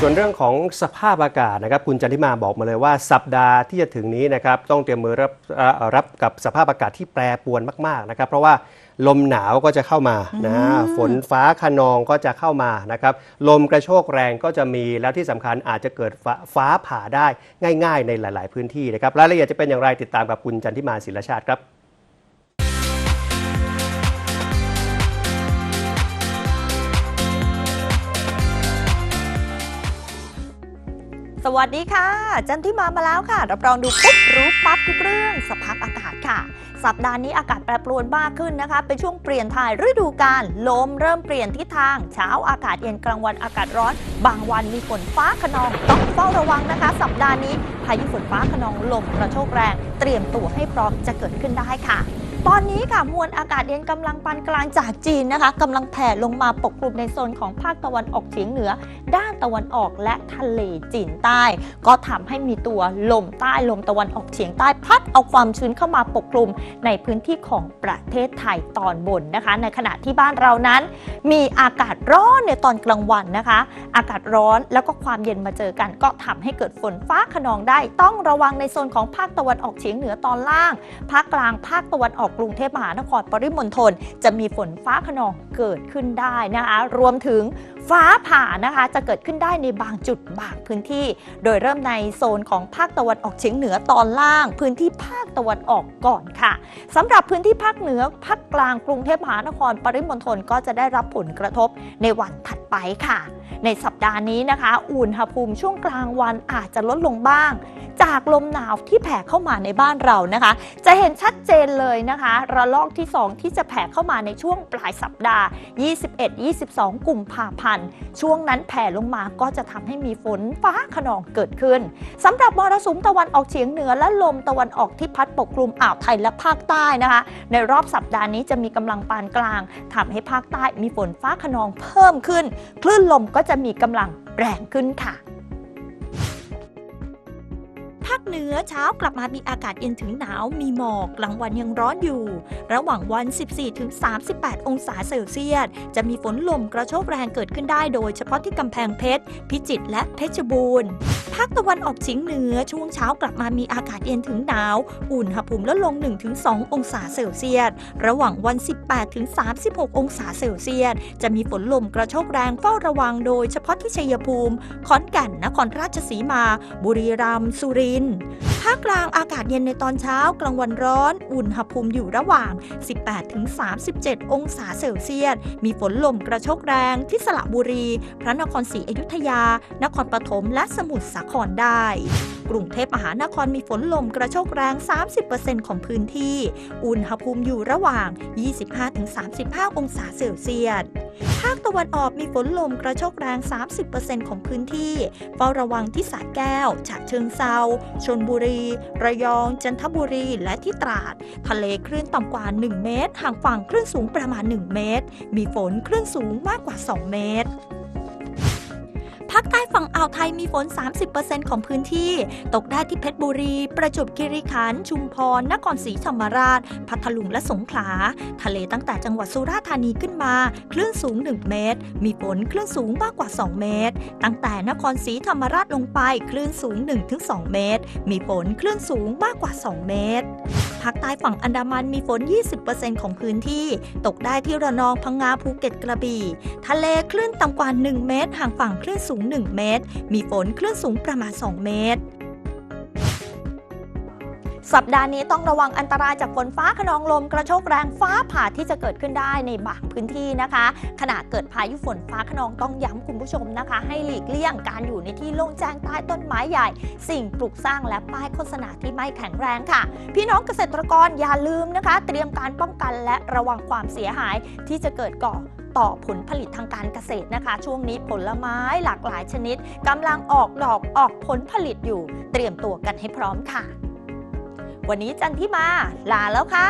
ส่วนเรื่องของสภาพอากาศนะครับคุณจันทิมาบอกมาเลยว่า สัปดาห์ที่จะถึงนี้นะครับต้องเตรียมมือรับรับกับสภาพอากาศที่แปรปรวนมากๆนะครับเพราะว่าลมหนาวก็จะเข้ามานะฝนฟ้าคะนองก็จะเข้ามานะครับลมกระโชกแรงก็จะมีแล้วที่สำคัญอาจจะเกิดฟ้าฟ้าผ่าได้ง่าย ๆ ในหลาย ๆ พื้นที่นะครับรายละเอียดจะเป็นอย่างไรติดตามกับคุณจันทิมาศิลชาติครับ สวัสดีค่ะ จันทิมามาแล้วค่ะ รับรองดูปุ๊บรู้ปั๊บทุกเรื่องสภาพอากาศค่ะ สัปดาห์นี้อากาศแปรปรวนมากขึ้นนะคะ เป็นช่วงเปลี่ยนถ่ายฤดูกาลลมเริ่มเปลี่ยนทิศทาง เช้าอากาศเย็นกลางวันอากาศร้อน บางวันมีฝนฟ้าขนอง ต้องเฝ้าระวังนะคะ สัปดาห์นี้พายุฝนฟ้าขนองลมกระโชกแรง เตรียมตัวให้พร้อมจะเกิดขึ้นได้ค่ะ ตอนนี้ค่ะมวลอากาศเย็นกำลังปานกลางจากจีนนะคะกำลังแผ่ลงมาปกคลุมในโซนของภาคตะวันออกเฉียงเหนือ ด้านตะวันออกและทะเลจีนใต้ ก็ทำให้มีตัวลมใต้ลมตะวันออกเฉียงใต้พัดเอาความชื้นเข้ามาปกคลุมในพื้นที่ของประเทศไทยตอนบนนะคะ ในขณะที่บ้านเรานั้น มีอากาศร้อนในตอนกลางวันนะคะ อากาศร้อนแล้วก็ความเย็นมาเจอกัน ก็ทำให้เกิดฝนฟ้าขนองได้ ต้องระวังในโซนของภาคตะวันออกเฉียงเหนือตอนล่าง ภาคกลางภาคตะวันออกกรุงเทพมหานครปริมณฑลจะมีฝนฟ้าขนองเกิดขึ้นได้นะคะ รวมถึงฟ้าผ่านะคะจะเกิดขึ้นได้ในบางจุดบางพื้นที่ โดยเริ่มในโซนของภาคตะวันออกเฉียงเหนือตอนล่าง พื้นที่ภาคตะวันออกก่อนค่ะสำหรับพื้นที่ภาคเหนือภาคกลางกรุงเทพมหานครปริมณฑลก็จะได้รับผลกระทบในวันถัดไปค่ะ ในสัปดาห์นี้นะคะ อุณหภูมิช่วงกลางวันอาจจะลดลงบ้าง จากลมหนาวที่แผ่เข้ามาในบ้านเรานะคะ จะเห็นชัดเจนเลยนะคะ ระลอกที่ 2 ที่จะแผ่เข้ามาในช่วงปลายสัปดาห์ 21-22 กุมภาพันธ์ ช่วงนั้นแผ่ลงมาก็จะทำให้มีฝนฟ้าขนองเกิดขึ้นสำหรับมรสุมตะวันออกเฉียงเหนือและลมตะวันออกที่พัดปกคลุมอ่าวไทยและภาคใต้นะคะ ในรอบสัปดาห์นี้จะมีกำลังปานกลางทำให้ภาคใต้มีฝนฟ้าขนองเพิ่มขึ้น คลื่นลมก็จะมีกำลังแรงขึ้นค่ะาคเหนือเช้ากลับมามีอากาศเย็นถึงหนาว มีหมอกกลางวันยังร้อนอยู่ ระหว่างวัน 14-38 องศาเซลเซียส จะมีฝนลมกระโชกแรงเกิดขึ้นได้โดยเฉพาะที่กำแพงเพชร พิจิตรและเพชรบูรณ์ภาคตะวันออกเฉียงเหนือช่วงเช้ากลับมามีอากาศเย็นถึงหนาว อุณหภูมิลดลง 1-2 องศาเซลเซียส ระหว่างวัน 18-36 องศาเซลเซียส จะมีฝนลมกระโชกแรงเฝ้าระวังโดยเฉพาะที่ชัยภูมิ ขอนแก่น นครราชสีมา บุรีรัมย์ สุรินภาคกลางอากาศเย็นในตอนเช้ากลางวันร้อน อุณหภูมิอยู่ระหว่าง 18-37 องศาเซลเซียส มีฝนลมกระโชกแรงที่สระบุรี พระนครศรีอยุธยา นครปฐมและสมุทรสาครได้กรุงเทพมหานครมีฝนลมกระโชกแรง 30%ของพื้นที่ อุณหภูมิอยู่ระหว่าง 25-35 องศาเซลเซียส ภาคตะวันออกมีฝนลมกระโชกแรง 30%ของพื้นที่เฝ้าระวังที่สระแก้ว ฉะเชิงเซาชนบุรี ระยอง จันทบุรีและที่ตราด ทะเลคลื่นต่ำกว่า 1 เมตร ห่างฝั่งคลื่นสูงประมาณ 1 เมตร มีฝนคลื่นสูงมากกว่า 2 เมตร ภาคใต้ฝั่งอ่าวไทยมีฝน 30%ของพื้นที่ ตกได้ที่เพชรบุรี ประจวบคีรีขันธ์ ชุมพร นครศรีธรรมราช พัทลุงและสงขลา ทะเลตั้งแต่จังหวัดสุราษฎร์ธานีขึ้นมา คลื่นสูง 1 เมตร มีฝนคลื่นสูงมากกว่า 2 เมตร ตั้งแต่นครศรีธรรมราชลงไป คลื่นสูง 1-2 เมตร มีฝนคลื่นสูงมากกว่า 2 เมตร ภาคใต้ฝั่งอันดามันมีฝน 20%ของพื้นที่ ตกได้ที่ระนองพังงาภูเก็ตกระบี่ ทะเลคลื่นต่ำกว่า 1 เมตร ห่างฝั่งคลื่นสูง 1 เมตร มีฝนคลื่นสูงประมาณ 2 เมตร สัปดาห์นี้ต้องระวังอันตรายจากฝนฟ้าขนองลมกระโชกแรงฟ้าผ่าที่จะเกิดขึ้นได้ในบางพื้นที่นะคะ ขณะเกิดพายุฝนฟ้าขนองต้องย้ำคุณผู้ชมนะคะ ให้หลีกเลี่ยงการอยู่ในที่โล่งแจ้งใต้ต้นไม้ใหญ่ สิ่งปลูกสร้างและป้ายโฆษณาที่ไม่แข็งแรงค่ะ พี่น้องเกษตรกรอย่าลืมนะคะ เตรียมการป้องกันและระวังความเสียหายที่จะเกิดก่อต่อผลผลิตทางการเกษตรนะคะ ช่วงนี้ผลไม้หลากหลายชนิดกำลังออกดอกออกผลผลิตอยู่ เตรียมตัวกันให้พร้อมค่ะ วันนี้จันทิมาลาแล้วค่ะ